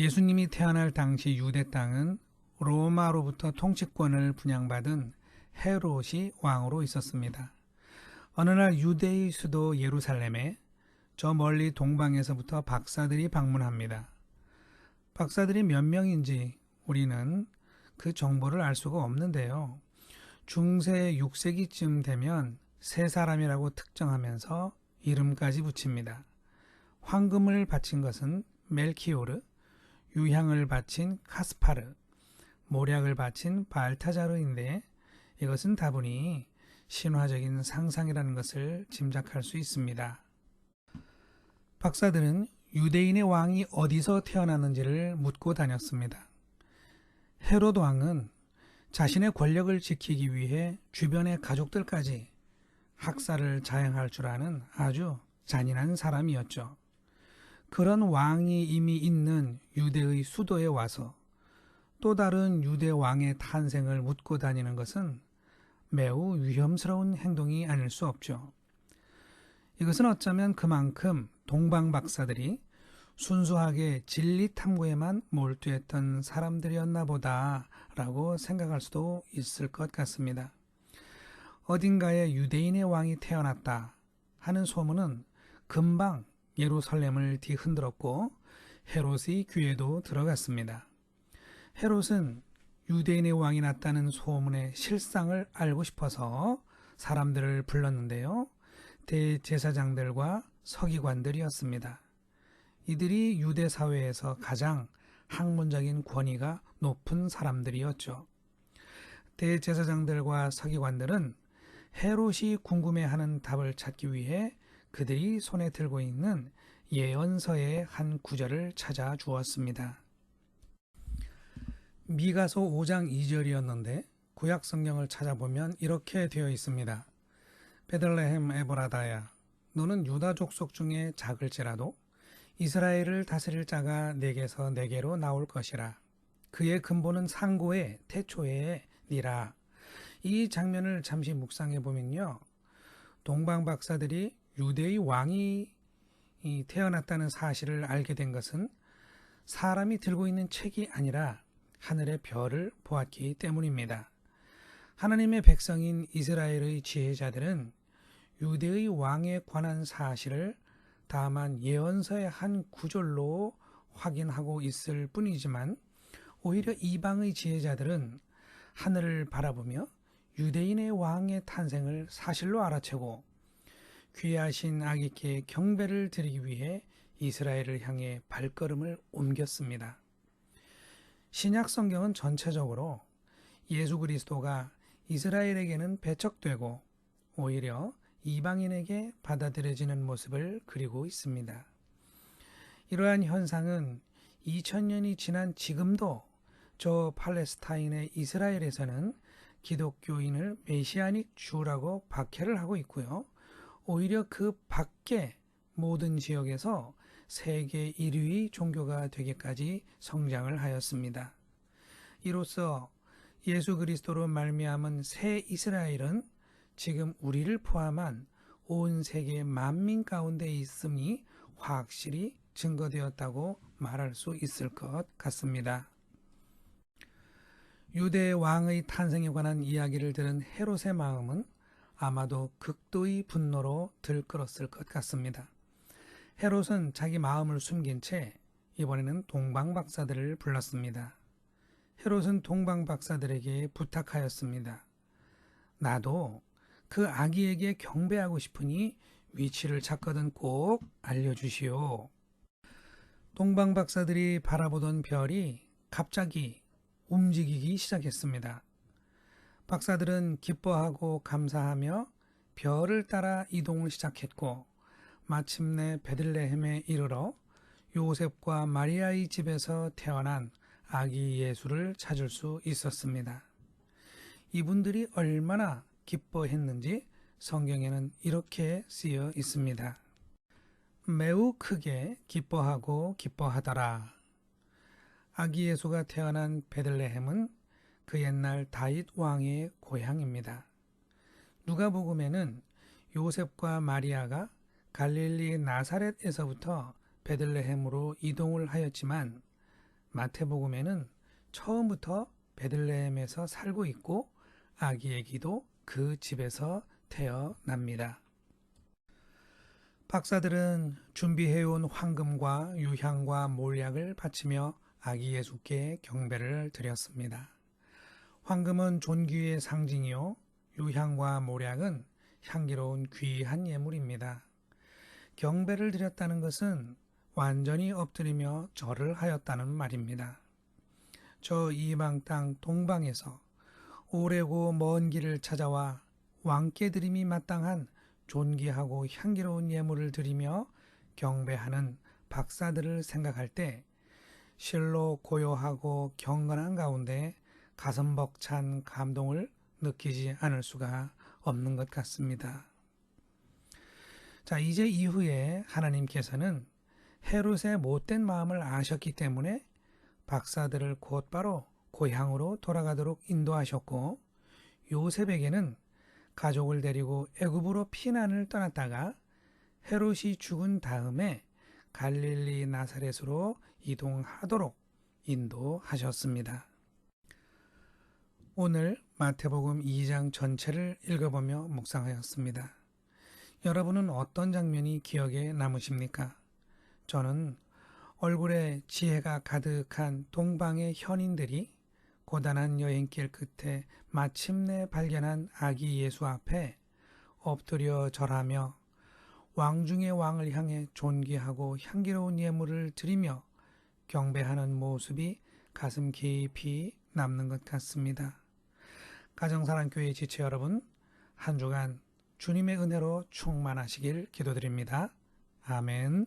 예수님이 태어날 당시 유대 땅은 로마로부터 통치권을 분양받은 헤롯이 왕으로 있었습니다. 어느 날 유대의 수도 예루살렘에 저 멀리 동방에서부터 박사들이 방문합니다. 박사들이 몇 명인지 우리는 그 정보를 알 수가 없는데요. 중세 6세기쯤 되면 세 사람이라고 특정하면서 이름까지 붙입니다. 황금을 바친 것은 멜키오르, 유향을 바친 카스파르, 모략을 바친 발타자르인데 이것은 다분히 신화적인 상상이라는 것을 짐작할 수 있습니다. 박사들은 유대인의 왕이 어디서 태어났는지를 묻고 다녔습니다. 헤롯 왕은 자신의 권력을 지키기 위해 주변의 가족들까지 학살을 자행할 줄 아는 아주 잔인한 사람이었죠. 그런 왕이 이미 있는 유대의 수도에 와서 또 다른 유대 왕의 탄생을 묻고 다니는 것은 매우 위험스러운 행동이 아닐 수 없죠. 이것은 어쩌면 그만큼 동방 박사들이 순수하게 진리 탐구에만 몰두했던 사람들이었나 보다라고 생각할 수도 있을 것 같습니다. 어딘가에 유대인의 왕이 태어났다 하는 소문은 금방 예루살렘을 뒤흔들었고 헤롯의 귀에도 들어갔습니다. 헤롯은 유대인의 왕이 났다는 소문의 실상을 알고 싶어서 사람들을 불렀는데요. 대제사장들과 서기관들이었습니다. 이들이 유대 사회에서 가장 학문적인 권위가 높은 사람들이었죠. 대제사장들과 서기관들은 헤롯이 궁금해하는 답을 찾기 위해 그들이 손에 들고 있는 예언서의 한 구절을 찾아 주었습니다. 미가서 5장 2절이었는데 구약 성경을 찾아보면 이렇게 되어 있습니다. 베들레헴 에보라다야 너는 유다 족속 중에 작을지라도 이스라엘을 다스릴 자가 내게서 내게로 나올 것이라. 그의 근본은 상고의 태초에 니라. 이 장면을 잠시 묵상해 보면요. 동방 박사들이 유대의 왕이 태어났다는 사실을 알게 된 것은 사람이 들고 있는 책이 아니라 하늘의 별을 보았기 때문입니다. 하나님의 백성인 이스라엘의 지혜자들은 유대의 왕에 관한 사실을 다만 예언서의 한 구절로 확인하고 있을 뿐이지만 오히려 이방의 지혜자들은 하늘을 바라보며 유대인의 왕의 탄생을 사실로 알아채고 귀하신 아기께 경배를 드리기 위해 이스라엘을 향해 발걸음을 옮겼습니다. 신약 성경은 전체적으로 예수 그리스도가 이스라엘에게는 배척되고 오히려 이방인에게 받아들여지는 모습을 그리고 있습니다. 이러한 현상은 2000년이 지난 지금도 저 팔레스타인의 이스라엘에서는 기독교인을 메시아닉 주라고 박해를 하고 있고요. 오히려 그 밖에 모든 지역에서 세계 1위 종교가 되기까지 성장을 하였습니다. 이로써 예수 그리스도로 말미암은 새 이스라엘은 지금 우리를 포함한 온 세계 만민 가운데 있음이 확실히 증거되었다고 말할 수 있을 것 같습니다. 유대 왕의 탄생에 관한 이야기를 들은 헤롯의 마음은 아마도 극도의 분노로 들끓었을 것 같습니다. 헤롯은 자기 마음을 숨긴 채 이번에는 동방 박사들을 불렀습니다. 헤롯은 동방 박사들에게 부탁하였습니다. 나도 그 아기에게 경배하고 싶으니 위치를 찾거든 꼭 알려주시오. 동방 박사들이 바라보던 별이 갑자기 움직이기 시작했습니다. 박사들은 기뻐하고 감사하며 별을 따라 이동을 시작했고 마침내 베들레헴에 이르러 요셉과 마리아의 집에서 태어난 아기 예수를 찾을 수 있었습니다. 이분들이 얼마나 기뻐했는지 성경에는 이렇게 쓰여 있습니다. 매우 크게 기뻐하고 기뻐하더라. 아기 예수가 태어난 베들레헴은 그 옛날 다윗 왕의 고향입니다. 누가복음에는 요셉과 마리아가 갈릴리 나사렛에서부터 베들레헴으로 이동을 하였지만 마태복음에는 처음부터 베들레헴에서 살고 있고 아기 애기도 그 집에서 태어납니다. 박사들은 준비해온 황금과 유향과 몰약을 바치며 아기 예수께 경배를 드렸습니다. 황금은 존귀의 상징이요, 유향과 몰약은 향기로운 귀한 예물입니다. 경배를 드렸다는 것은 완전히 엎드리며 절을 하였다는 말입니다. 저 이방 땅 동방에서 오래고 먼 길을 찾아와 왕께 드림이 마땅한 존귀하고 향기로운 예물을 드리며 경배하는 박사들을 생각할 때 실로 고요하고 경건한 가운데 가슴 벅찬 감동을 느끼지 않을 수가 없는 것 같습니다. 자, 이제 이후에 하나님께서는 헤롯의 못된 마음을 아셨기 때문에 박사들을 곧바로 고향으로 돌아가도록 인도하셨고 요셉에게는 가족을 데리고 애굽으로 피난을 떠났다가 헤롯이 죽은 다음에 갈릴리 나사렛으로 이동하도록 인도하셨습니다. 오늘 마태복음 2장 전체를 읽어보며 묵상하였습니다. 여러분은 어떤 장면이 기억에 남으십니까? 저는 얼굴에 지혜가 가득한 동방의 현인들이 고단한 여행길 끝에 마침내 발견한 아기 예수 앞에 엎드려 절하며 왕 중의 왕을 향해 존귀하고 향기로운 예물을 드리며 경배하는 모습이 가슴 깊이 남는 것 같습니다. 가정사랑교회 지체 여러분, 한 주간 주님의 은혜로 충만하시길 기도드립니다. 아멘.